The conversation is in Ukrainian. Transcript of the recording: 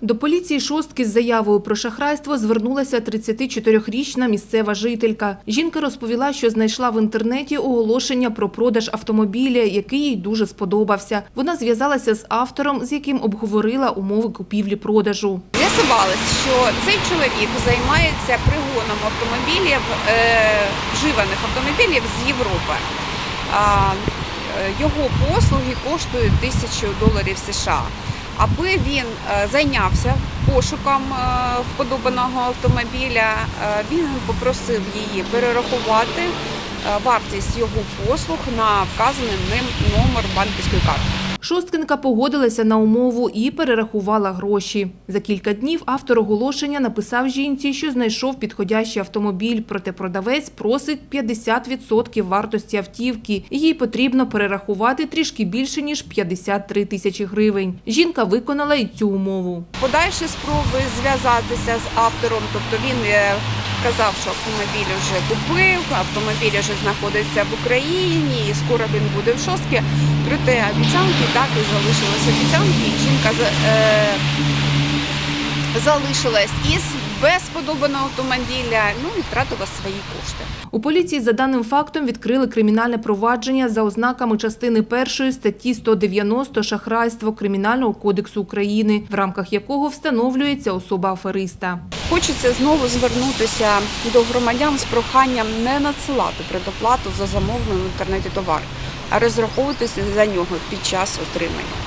До поліції шостки з заявою про шахрайство звернулася 34-річна місцева жителька. Жінка розповіла, що знайшла в інтернеті оголошення про продаж автомобіля, який їй дуже сподобався. Вона зв'язалася з автором, з яким обговорила умови купівлі-продажу. З'ясувалось, що цей чоловік займається пригоном автомобілів, е, вживаних автомобілів з Європи. Е, його послуги коштують тисячу доларів США. Аби він е, зайнявся пошуком е, вподобаного автомобіля, е, він попросив її перерахувати вартість його послуг на вказаний ним номер банківської карти. Шосткинка погодилася на умову і перерахувала гроші. За кілька днів автор оголошення написав жінці, що знайшов підходящий автомобіль, проте продавець просить 50% вартості автівки. Їй потрібно перерахувати трішки більше, ніж 53 тисячі гривень. Жінка виконала і цю умову. Подальші спроби зв'язатися з автором, тобто він е, казав, що автомобіль вже купив, автомобіль вже знаходиться в Україні, і скоро він буде в шостці. Проте обіцянки так і залишилися обіцянки. Жінка е, залишилась із без сподобаного автомобіля, ну і втратила свої кошти. У поліції за даним фактом відкрили кримінальне провадження за ознаками частини першої статті 190 шахрайство Кримінального кодексу України, в рамках якого встановлюється особа афериста. Хочеться знову звернутися до громадян з проханням не надсилати предоплату за замовлений в інтернеті товар, а розраховуватися за нього під час отримання.